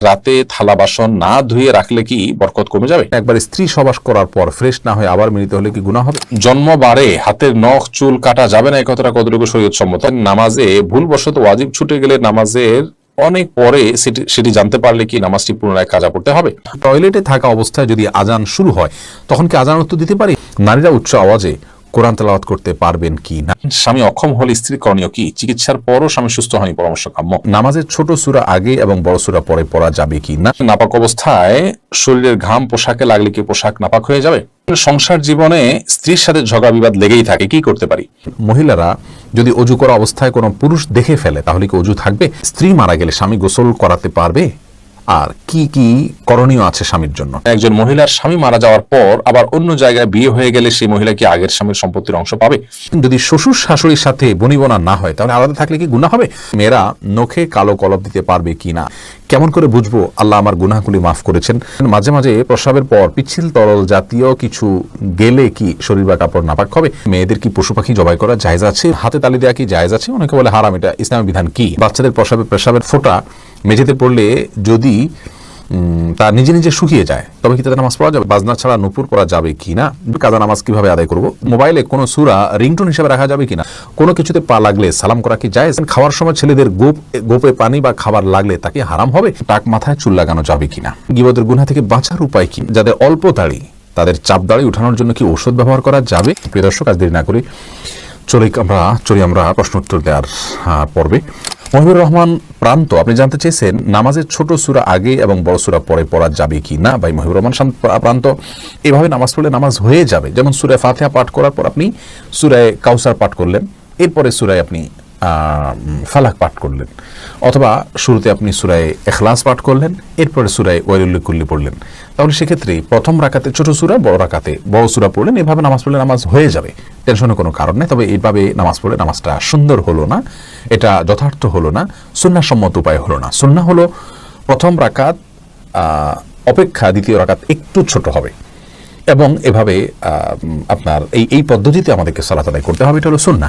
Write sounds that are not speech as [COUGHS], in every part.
রাতে থালা বাসন না ধুয়ে রাখলে কি বরকত কমে যাবে? একবার স্ত্রী সবাস করার পর ফ্রেশ না হয়ে আবার মিলিত হলে কি গুণা হবে? জন্মবারে হাতের নখ চুল কাটা যাবে না এই কথাটা কতটুকু শরীয়ত সম্মত নামাজে ভুলবশত ওয়াজিব ছুটে গেলে নামাজের অনেক পরে সেটি সেটি জানতে পারলে কি নামাজটি পুনরায় কাজা পড়তে হবে? টয়লেটে থাকা অবস্থায় যদি আজান শুরু হয় তখন কি আজান উত্তর দিতে পারি? নারীরা উচ্চ আওয়াজে কোরআন তেলাওয়াত করতে পারবেন কি না? স্বামী অক্ষম হলে স্ত্রী করণীয় কি? চিকিৎসার পরও স্বামী সুস্থ হয়নি পরামর্শ কাম্য নামাজের ছোট সুরা আগে এবং বড় সুরা পরে পড়া যাবে কি না? নাপাক অবস্থায় শরীরের ঘাম পোশাকে লাগলে কি পোশাক নাপাক হয়ে যাবে? সংসার জীবনে স্ত্রীর সাথে ঝগড়া বিবাদ লেগেই থাকে কি করতে পারি? মহিলারা যদি অজু করা অবস্থায় কোনো পুরুষ দেখে ফেলে তাহলে কি অজু থাকবে? স্ত্রী মারা গেলে স্বামী গোসল করাতে পারবে? আর কি কি করণীয় আছে স্বামীর জন্য? একজন মহিলার স্বামী মারা যাওয়ার পর আবার অন্য জায়গায় বিয়ে হয়ে গেলে সেই মহিলা কি আগের স্বামীর সম্পত্তির অংশ পাবে? যদি শ্বশুর শাশুড়ির সাথে বনিবনা না হয় তাহলে আলাদা থাকলে কি গুণা হবে? মেয়েরা নখে কালো কলব দিতে পারবে কি না? কেমন করে বুঝব? আল্লাহ আমার গুনাহগুলি মাফ করেছেন। মাঝে মাঝে প্রসাবের পর পিচ্ছিল তরল জাতীয় কিছু গেলে কি শরীর বা কাপড় নাপাক হবে? মেয়েদের কি পশু পাখি জবাই করা জায়জ আছে? হাতে তালি দেওয়া কি জায়জ আছে? অনেকে বলে হারাম এটা ইসলামের বিধান কি? বাচ্চাদের প্রস্রাবে পেশাবের ফোঁটা মেঝেতে পড়লে যদি তা নিজে নিজে শুকিয়ে যায়, তবে কি তাদের নামাজ পড়া যাবে? বাজনা ছাড়া নুপুর পড়া যাবে কিনা কাজা নামাজ কীভাবে আদায় করব? মোবাইলে কোনো সুরা, রিংটোন হিসেবে রাখা যাবে কিনা কোনো কিছুতে পা লাগলে সালাম করা কি যায় খাওয়ার সময় ছেলেদের গোপ, গোপে পানি বা খাবার লাগলে তাকে হারাম হবে? টাক মাথায় চুল লাগানো যাবে কিনা গিবদের গুনা থেকে বাঁচার উপায় কি? যাদের অল্প দাড়ি, তাদের চাপ দাড়ি উঠানোর জন্য কি ঔষধ ব্যবহার করা যাবে? প্রিয় দর্শক, আজ দেরি না করি চলে আমরা, চলি আমরা প্রশ্ন উত্তর দেওয়ার পর্বে। মহিবুর রহমান প্রান্ত, আপনি জানতে চেয়েছেন নামাজের ছোট সুরা আগে এবং বড় সুরা পরে পড়া যাবে কি না? ভাই মহিবুর রহমান প্রান্ত, এভাবে নামাজ পড়লে নামাজ হয়ে যাবে। যেমন সুরায় ফাতেহা পাঠ করার পর আপনি সুরায় কাউসার পাঠ করলেন, এরপরে সুরায় আপনি ফালাক পাঠ করলেন। অথবা শুরুতে আপনি সুরায় এখলাস পাঠ করলেন, এরপরে সুরায় ওয়াইলুল্লিকুল্লি পড়লেন। তাহলে সেক্ষেত্রে প্রথম রাকাতে ছোট সুরা, বড় রাকাতে বড় সুরা পড়লেন, এভাবে নামাজ পড়লে নামাজ হয়ে যাবে। টেনশনের কোনো কারণ নেই, তবে এইভাবে নামাজ পড়লে নামাজটা সুন্দর হলো না, এটা যথার্থ হলো না, সুন্নাসম্মত উপায় হলো না। সুন্না হলো প্রথম রাকাত অপেক্ষা দ্বিতীয় রাকাত একটু ছোট হবে। এবং এভাবে আপনার এই এই পদ্ধতিতে আমাদেরকে সালাত করতে হবে, এটা হলো সুন্না।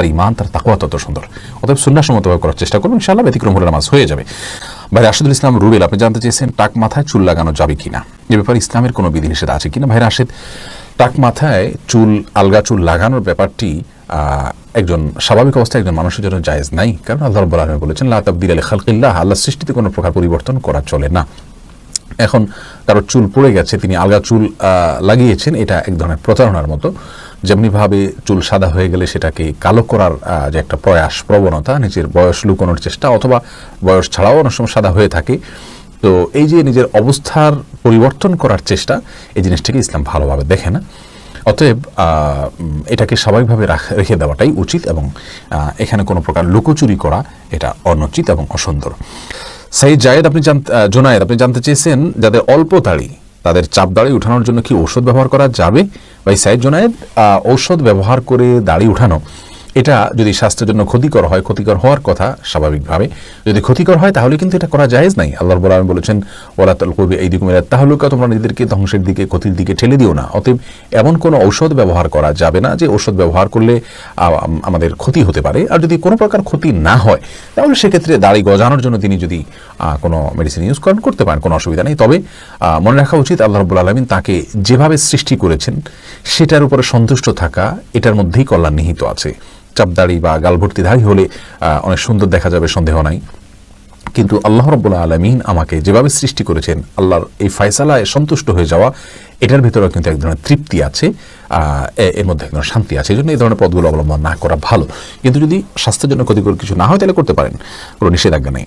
তার ইমান তার তাকুয়া তত সুন্দর। অতএব সুন্নাসম্মতভাবে করার চেষ্টা করব ইনশাআল্লাহ ব্যতিক্রম হলে নামাজ হয়ে যাবে। ভাই রাশেদুল ইসলাম রুবেল, আপনি জানতে চেয়েছেন টাক মাথায় চুল লাগানো যাবে কিনা? এ ব্যাপারে ইসলামের কোনো বিধিনিষেধ আছে কিনা? ভাই রাশেদ টাক মাথায় চুল, আলগা চুল লাগানোর ব্যাপারটি একজন স্বাভাবিক অবস্থায় একজন মানুষের জন্য জায়েজ নাই। কারণ আল্লাহ রব্বুল আলমী বলেছেন, লা তাবদিল আলী খালকিল্লাহ আল্লাহ সৃষ্টিতে কোনো প্রকার পরিবর্তন করা চলে না। এখন কারোর চুল পড়ে গেছে, তিনি আলগা চুল লাগিয়েছেন, এটা এক ধরনের প্রতারণার মতো। যেমনিভাবে চুল সাদা হয়ে গেলে সেটাকে কালো করার যে একটা প্রয়াস, প্রবণতা, নিজের বয়স লুকোনোর চেষ্টা, অথবা বয়স ছাড়াও অনেক সময় সাদা হয়ে থাকে। তো এই যে নিজের অবস্থার পরিবর্তন করার চেষ্টা, এই জিনিসটাকে ইসলাম ভালোভাবে দেখে না। অতএব এটাকে স্বাভাবিকভাবে রাখ- দেওয়াটাই উচিত এবং এখানে কোনো প্রকার লুকোচুরি করা এটা অনুচিত এবং অসুন্দর। সাইদ জায়েদ, আপনি জোনায়েদ, আপনি জানতে চেয়েছেন যাদের অল্প দাড়ি, তাদের চাপ দাড়ি উঠানোর জন্য কি ওষুধ ব্যবহার করা যাবে? ভাই সাইদ জোনায়েদ ঔষধ ব্যবহার করে দাড়ি উঠানো। এটা যদি স্বাস্থ্যের জন্য ক্ষতিকর হয়, ক্ষতিকর হওয়ার কথা স্বাভাবিকভাবে। যদি ক্ষতিকর হয়, তাহলে কিন্তু এটা করা জায়েজ নাই। আল্লাহ রব্বুল আলামিন বলেছেন ওলা তাল কবি এই দিকে তাহলে তোমরা নিজেদেরকে ধ্বংসের দিকে, ক্ষতির দিকে ঠেলে দিও না। অতএব এমন কোনো ঔষধ ব্যবহার করা যাবে না, যে ঔষধ ব্যবহার করলে আমাদের ক্ষতি হতে পারে। আর যদি কোনো প্রকার ক্ষতি না হয়, তাহলে সেক্ষেত্রে দাড়ি গজানোর জন্য তিনি যদি কোনো মেডিসিন ইউজ করেন, করতে পারেন, কোনো অসুবিধা নেই। তবে মনে রাখা উচিত, আল্লাহ রব্বুল আলমিন তাকে যেভাবে সৃষ্টি করেছেন, সেটার উপরে সন্তুষ্ট থাকা, এটার মধ্যেই কল্যাণ নিহিত আছে। চাপদাড়ি বা গালভর্তি দাড়ি হলে অনেক সুন্দর দেখা যাবে, সন্দেহ নাই। কিন্তু আল্লাহ রব্বুল্লা আলমিন আমাকে যেভাবে সৃষ্টি করেছেন, আল্লাহর এই ফয়সালায় সন্তুষ্ট হয়ে যাওয়া, এটার ভিতরে কিন্তু এক ধরনের তৃপ্তি আছে এর মধ্যে এক ধরনের শান্তি আছে। এই জন্য এই ধরনের পদগুলো অবলম্বন না করা ভালো। কিন্তু যদি স্বাস্থ্যের জন্য ক্ষতিকর কিছু না হয়, তাহলে করতে পারেন। কোনো নিষেধাজ্ঞা নেই।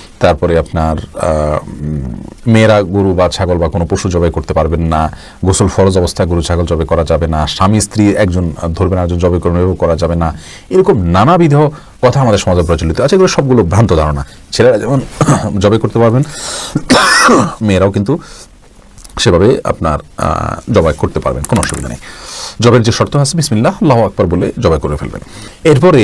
তারপরে আপনার মেয়েরা গরু বা ছাগল বা কোনো পশু জবাই করতে পারবেন না, গোসল ফরজ অবস্থায় গরু ছাগল জবাই করা যাবে না, স্বামী স্ত্রী একজন ধরবেন একজন জবাই করবেন করা যাবে না। এরকম নানাবিধ কথা আমাদের সমাজে প্রচলিত আছে, এগুলো সবগুলো ভ্রান্ত ধারণা। ছেলেরা যেমন [COUGHS] জবাই করতে পারবেন, [COUGHS] মেয়েরাও কিন্তু সেভাবে আপনার জবাই করতে পারবেন, কোনো অসুবিধা নেই। জবের যে শর্ত আছে, বিসমিল্লাহ, আল্লাহ আকবর বলে জবাই করে ফেলবেন। এরপরে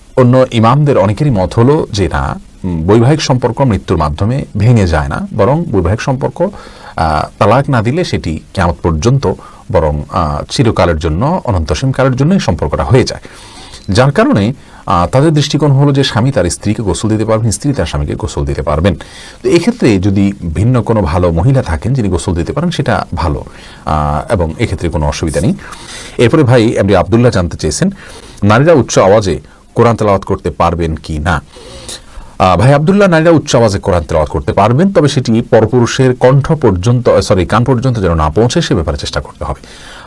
অন্য ইমামদের অনেকেরই মত হলো যে না বৈবাহিক সম্পর্ক মৃত্যুর মাধ্যমে ভেঙে যায় না, বরং বৈবাহিক সম্পর্ক তালাক না দিলে সেটি কেমন পর্যন্ত, বরং চিরকালের জন্য অনন্তসীম কালের জন্যই সম্পর্কটা হয়ে যায়। যার কারণে তাদের দৃষ্টিকোণ হলো যে স্বামী তার স্ত্রীকে গোসল দিতে পারবেন, স্ত্রী তার স্বামীকে গোসল দিতে পারবেন। তো এক্ষেত্রে যদি ভিন্ন কোনো ভালো মহিলা থাকেন যিনি গোসল দিতে পারেন, সেটা ভালো এবং এক্ষেত্রে কোনো অসুবিধা নেই। এরপরে ভাই, এমডি আবদুল্লাহ জানতে চেয়েছেন, নারীরা উচ্চ আওয়াজে কোরআন তেলাওয়াত করতে পারবেন কি না? ভাই আবদুল্লাহ, নারীরা উচ্চ আওয়াজে কোরআন তেলাওয়াত করতে পারবেন, তবে সেটি পরপুরুষের কণ্ঠ পর্যন্ত সরি কান পর্যন্ত যেন না পৌঁছে, সে ব্যাপারে চেষ্টা করতে হবে।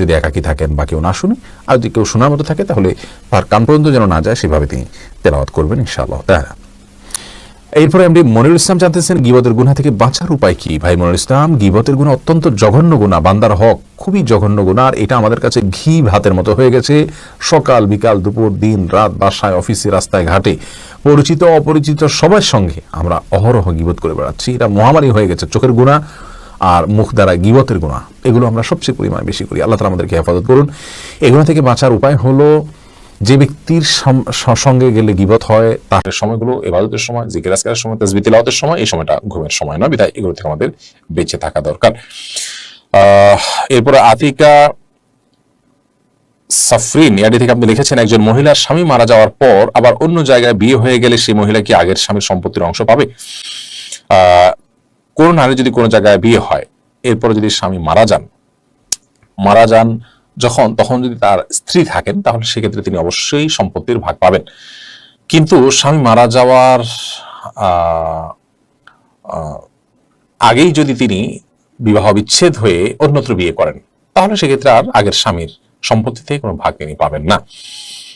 যদি একাকি থাকেন বা কেউ না শুনে, আর যদি কেউ শোনার মতো থাকে, তাহলে তার কান পর্যন্ত যেন না যায়, সেভাবে তিনি তেলাওয়াত করবেন, ইনশাআল্লাহ। তাহলে এরপরে এমডি মনিরুল ইসলাম জানতেছেন, গিবতের গুণা থেকে বাঁচার উপায় কি? ভাই মনিরুল ইসলাম, গিবতের গুণা অত্যন্ত জঘন্য গুণা বান্দার হক খুবই জঘন্য গুণা আর এটা আমাদের কাছে ঘি ভাতের মতো হয়ে গেছে। সকাল, বিকাল, দুপুর, দিন, রাত, বাসায়, অফিসে, রাস্তায়, ঘাটে, পরিচিত, অপরিচিত সবার সঙ্গে আমরা অহরহ গিবত করে বেড়াচ্ছি। এটা মহামারী হয়ে গেছে, চোখের গুণা আর মুখ দ্বারা গিবতের গুণা এগুলো আমরা সবচেয়ে পরিমাণে বেশি করি। আল্লাহ তালা আমাদেরকে হেফাজত করুন। এগুলো থেকে বাঁচার উপায় হলো যে ব্যক্তির সঙ্গে গেলে গিবত হয়, তার সময়গুলো এবাদতের সময়, জিকির আজকারের সময় তাসবি তিলাওয়াতের সময়, এই সময়টা ঘুমের সময় নয়, বিধায় এগুলো থেকে আমাদের বেঁচে থাকা দরকার। এরপরে আতিকা সাফরিন ইয়াডি থেকে আপনি লিখেছেন, একজন মহিলার স্বামী মারা যাওয়ার পর আবার অন্য জায়গায় বিয়ে হয়ে গেলে সেই মহিলা কি আগের স্বামীর সম্পত্তির অংশ পাবে? কোন নারী যদি কোনো জায়গায় বিয়ে হয়, এরপরে যদি স্বামী মারা যান মারা যান যখন, তখন যদি তার স্ত্রী থাকেন, তাহলে সেক্ষেত্রে তিনি অবশ্যই সম্পত্তির ভাগ পাবেন। কিন্তু স্বামী মারা যাওয়ার আগেই যদি তিনি বিবাহ বিচ্ছেদ হয়ে অন্যত্র বিয়ে করেন, তাহলে সেক্ষেত্রে আর আগের স্বামীর সম্পত্তি থেকে কোনো ভাগ তিনি পাবেন না।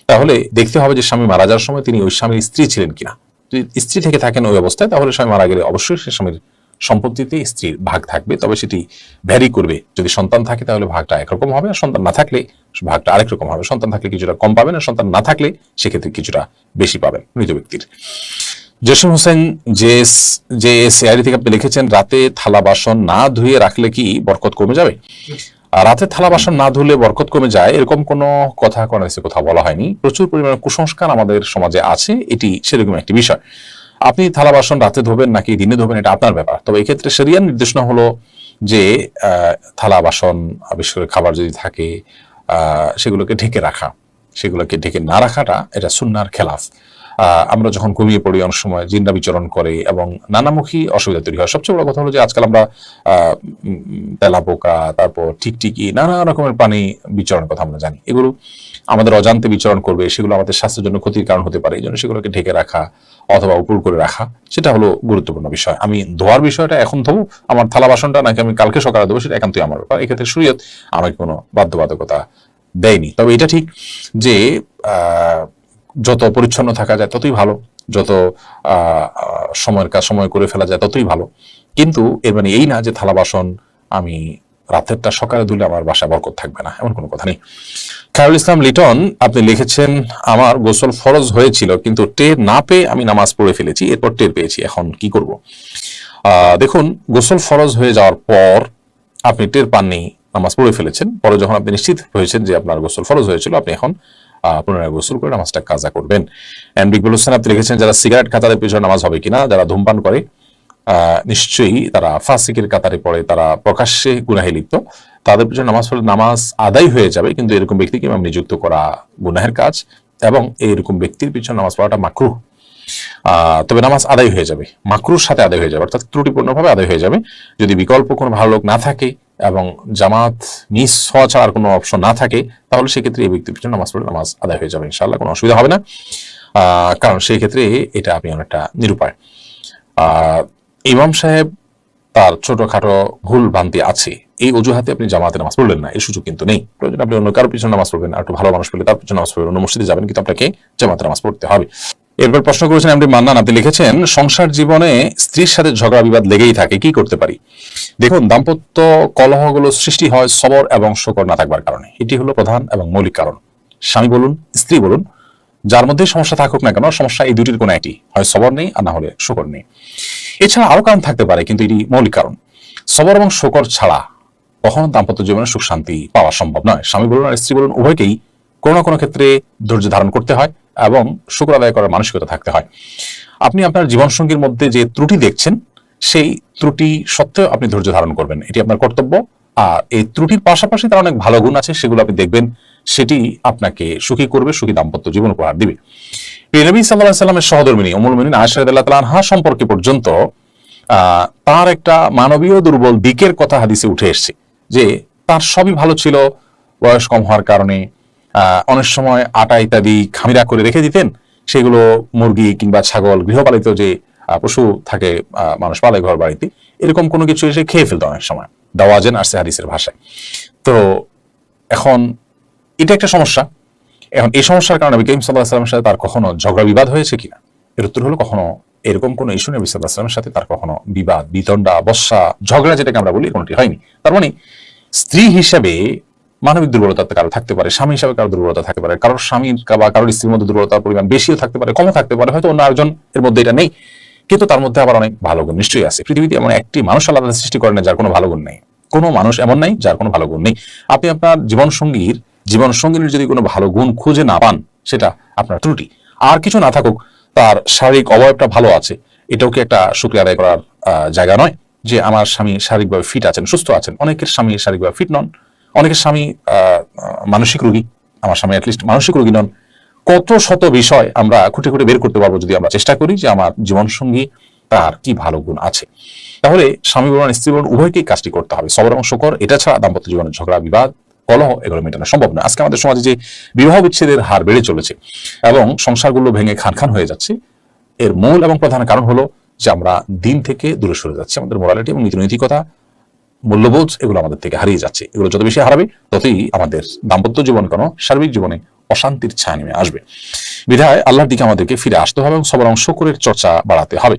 তাহলে দেখতে হবে যে স্বামী মারা যাওয়ার সময় তিনি ওই স্বামীর স্ত্রী ছিলেন কিনা। যদি স্ত্রী থেকে থাকেন ওই অবস্থায়, তাহলে স্বামী মারা গেলে অবশ্যই সে স্বামীর সম্পত্তিতে স্ত্রীর ভাগ থাকবে, তবে সেটি ভ্যারি করবে। যদি সন্তান থাকে, তাহলে ভাগটা একরকম হবে, আর সন্তান না থাকলে ভাগটা আরেক রকম হবে। সন্তান থাকলে কিছুটা কম পাবেন, আর সন্তান না থাকলে সেক্ষেত্রে কিছুটা বেশি পাবেন মৃত ব্যক্তির। জসিম হোসেন, যে যে সিআইডি থেকে আপনি লিখেছেন, রাতে থালা বাসন না ধুয়ে রাখলে কি বরকত কমে যাবে? রাতে থালা বাসন না ধুলে বরকত কমে যায়, এরকম কোনো কথা কোনো কোথাও বলা হয়নি। প্রচুর পরিমাণে কুসংস্কার আমাদের সমাজে আছে, এটি সেরকম একটি বিষয়। আপনি থালা বাসন রাতে ধোবেন নাকি দিনে ধোবেন, এটা আপনার ব্যাপার। তবে এক্ষেত্রে সেরিয়ার নির্দেশনা হলো যে থালা বাসন বিশেষ করে খাবার যদি থাকে সেগুলোকে ঢেকে রাখা। সেগুলোকে ঢেকে না রাখাটা এটা সুন্নার খেলাফ। আমরা যখন ঘুমিয়ে পড়ি, অনেক সময় জিন্দা বিচরণ করে এবং নানামুখী অসুবিধা তৈরি হয়। সবচেয়ে বড় কথা হলো যে আজকাল আমরা তেলা পোকা, তারপর টিকটিকি নানা রকমের প্রাণী বিচরণের কথা আমরা জানি। এগুলো আমাদের অজান্তে বিচরণ করবে, সেগুলো আমাদের স্বাস্থ্যের জন্য ক্ষতির কারণ হতে পারে, এই জন্য সেগুলোকে ঢেকে রাখা অথবা উপর করে রাখা, সেটা হলো গুরুত্বপূর্ণ বিষয়। আমি ধোয়ার বিষয়টা এখন ধোবো, আমার থালা বাসনটা নাকি আমি কালকে সকালে দেবো সেটা একান্তই আমার ব্যাপার। এক্ষেত্রে শরীয়ত আমাকে কোনো বাধ্যবাধকতা দেয়নি। তবে এটা ঠিক যে যত পরিচ্ছন্ন থাকা যায় ততই ভালো, যত সময়ের কাজ সময় করে ফেলা যায় ততই ভালো। কিন্তু এর মানে এই না যে থালা বাসন আমি রাতেরটা সকালে ধুলে আমার বাসা বরকত থাকবে না, এমন কোনো কথা নেই। খায়রুল ইসলাম লিটন, আপনি লিখেছেন, আমার গোসল ফরজ হয়েছিল, কিন্তু টের না পেয়ে আমি নামাজ পড়ে ফেলেছি, এরপর টের পেয়েছি, এখন কি করব? দেখুন, গোসল ফরজ হয়ে যাওয়ার পর আপনি টের পাননি, নামাজ পড়ে ফেলেছেন, পরে যখন আপনি নিশ্চিত হয়েছেন যে আপনার গোসল ফরজ হয়েছিল, আপনি এখন পুনরায় গোসল করে নামাজটা কাজা করবেন। এমডি বলছেন আপনি লিখেছেন যারা সিগারেট খাতারে পিছনে নামাজ হবে কিনা যারা ধূমপান করে নিশ্চয়ই তারা ফাসিকের কাতারে পড়ে তারা প্রকাশ্যে গুনাহে লিপ্ত। তাদের পিছনে নামাজ পড়লে নামাজ আদায় হয়ে যাবে কিন্তু এরকম ব্যক্তিকে ইমাম নিযুক্ত করা গুনাহের কাজ এবং এইরকম ব্যক্তির পিছনে নামাজ পড়াটা মাকরুহ। আহ, তবে নামাজ আদায় হয়ে যাবে মাকরুর সাথে আদায় হয়ে যাবে অর্থাৎ ত্রুটিপূর্ণভাবে আদায় হয়ে যাবে। যদি বিকল্প কোনো ভালো লোক না থাকে এবং জামাত মিস হওয়া ছাড়ার কোনো অপশন না থাকে, তাহলে সেক্ষেত্রে এই ব্যক্তির পিছনে নামাজ পড়লে নামাজ আদায় হয়ে যাবে, ইনশাআল্লাহ, কোনো অসুবিধা হবে না। কারণ সেই ক্ষেত্রে এটা আপনি অনেকটা নিরুপায়। ইমাম সাহেব তার ছোটখাটো ভুল ভ্রান্তি আছে, এই অজুহাতে আপনি জামাতে নামাজ পড়লেন না এই সুযোগ কিন্তু নেই। প্রয়োজন আপনি অন্য কারও পিছনে নামাজ পড়বেন আর একটু ভালো মানুষ পেলে তার পিছনে নামাজ পড়বেন, অন্য মসজিদে যাবেন, কিন্তু আপনাকে জামাতে নামাজ পড়তে হবে। এরপর প্রশ্ন করেছেন আপনি মান্নান, আপনি লিখেছেন, সংসার জীবনে স্ত্রীর সাথে ঝগড়া বিবাদ লেগেই থাকে, কি করতে পারি? দেখুন, দাম্পত্য কলহগুলো সৃষ্টি হয় সবর এবং শকর না থাকবার কারণে। এটি হলো প্রধান এবং মৌলিক কারণ। স্বামী বলুন, স্ত্রী বলুন, যার মধ্যে সমস্যা থাকুক না কেন, সমস্যা এই দুটির কোনো একটি। হয় সবর নেই আর না হলে শকর নেই। এছাড়া আরও কারণ থাকতে পারে, কিন্তু এটি মৌলিক কারণ। সবর এবং শকর ছাড়া কখনো দাম্পত্য জীবনে সুখ শান্তি পাওয়া সম্ভব নয়। স্বামী বলুন আর স্ত্রী বলুন, উভয়কেই কোনো না কোনো ক্ষেত্রে ধৈর্য ধারণ করতে হয়। এবং শুক্র আদায় করার মানসিকতা থাকতে হয়। আপনি আপনার জীবনসঙ্গীর মধ্যে যে ত্রুটি দেখছেন, সেই ত্রুটি সত্ত্বেও আপনি ধৈর্য ধারণ করবেন। এটি আপনার কর্তব্য। আর এই ত্রুটির পাশাপাশি তার অনেক ভালো গুণ আছে, সেগুলো আপনি দেখবেন। সেটি আপনাকে সুখী করবে, সুখী দাম্পত্য জীবন উপহার দিবে। নবী সাল্লাহ সাল্লামের সহধর্মিনী অমুল আয়সারদুল্লাহ তালাহা সম্পর্কে পর্যন্ত তার একটা মানবীয় দুর্বল দিকের কথা হাদিসে উঠে এসেছে যে তার সবই ভালো ছিল, বয়স কম হওয়ার কারণে অনেক সময় আটা ইত্যাদি খামিরা করে রেখে দিতেন। সেগুলো মুরগি কিংবা ছাগল গৃহপালিত যে পশু থাকে মানুষ পালে ঘর বাড়িতে, এরকম কোনো কিছু এসে খেয়ে ফেলতো অনেক সময়। দাওয়াজেন আসছে হাদিসের ভাষায়। তো এখন এটা একটা সমস্যা। এখন এই সমস্যার কারণে নবী সাল্লাহ সাল্লামের সাথে তার কখনো ঝগড়া বিবাদ হয়েছে কিনা? এর উত্তর হলো কখনো এরকম কোনো ইস্যু নবী সাল্লাহ সাল্লামের সাথে তার কখনো বিবাদ, বিতণ্ডা, বর্ষা, ঝগড়া যেটাকে আমরা বলি কোনোটি হয়নি। তার মানে স্ত্রী হিসেবে মানবিক দুর্বলতা কারও থাকতে পারে, স্বামী হিসাবে কারও দুর্বলতা থাকতে পারে, কারোর স্বামীর বা কারোর স্ত্রীর মধ্যে দুর্বলতার পরিমাণ বেশিও থাকতে পারে, কমও থাকতে পারে, হয়তো অন্য আরেকজন এর মধ্যে এটা নেই। কিন্তু তার মধ্যে আবার অনেক ভালো গুণ নিশ্চয়ই আছে। পৃথিবীতে এমন একটি মানুষ আলাদা সৃষ্টি করে না যার কোনো ভালো গুণ নেই। কোনো মানুষ এমন নাই যার কোনো ভালো গুণ নেই। আপনি আপনার জীবন সঙ্গীর জীবন সঙ্গীর যদি কোনো ভালো গুণ খুঁজে না পান, সেটা আপনার ত্রুটি। আর কিছু না থাকুক, তার শারীরিক অবয়বটা ভালো আছে। এটাও কি একটা শুক্রিয়া আদায় করার জায়গা নয়? যে আমার স্বামী শারীরিকভাবে ফিট আছেন, সুস্থ আছেন। অনেকের স্বামী শারীরিকভাবে ফিট নন। অনেকের স্বামী মানসিক রোগী, আমার স্বামী অ্যাটলিস্ট মানসিক রোগী নন। কত শত বিষয় আমরা খুঁটে খুঁটে বের করতে পারব যদি আমরা চেষ্টা করি যে আমার জীবনসঙ্গী তার কি ভালো গুণ আছে। তাহলে স্বামী বলুন, স্ত্রী বলুন, উভয়কেই কাজটি করতে হবে। সবর এবং শকর, এটা ছাড়া দাম্পত্য জীবনের ঝগড়া, বিবাদ, কলহ এগুলো মেটানো সম্ভব নয় আজকে আমাদের সমাজে যে বিবাহ বিচ্ছেদের হার বেড়ে চলেছে এবং সংসারগুলো ভেঙে খান খান হয়ে যাচ্ছে, এর মূল এবং প্রধান কারণ হলো যে আমরা দিন থেকে দূরে সরে যাচ্ছি। আমাদের মোরালিটি এবং নীতিনৈতিকতা মূল্যবোধ এগুলো আমাদের থেকে হারিয়ে যাচ্ছে। এগুলো যত বেশি হারাবে, ততই আমাদের দাম্পত্য জীবন কেন সার্বিক জীবনে অশান্তির ছায়া নেমে আসবে। বিধায় আল্লাহর দিকে আমাদেরকে ফিরে আসতে হবে এবং সবার অংশ করে চর্চা বাড়াতে হবে।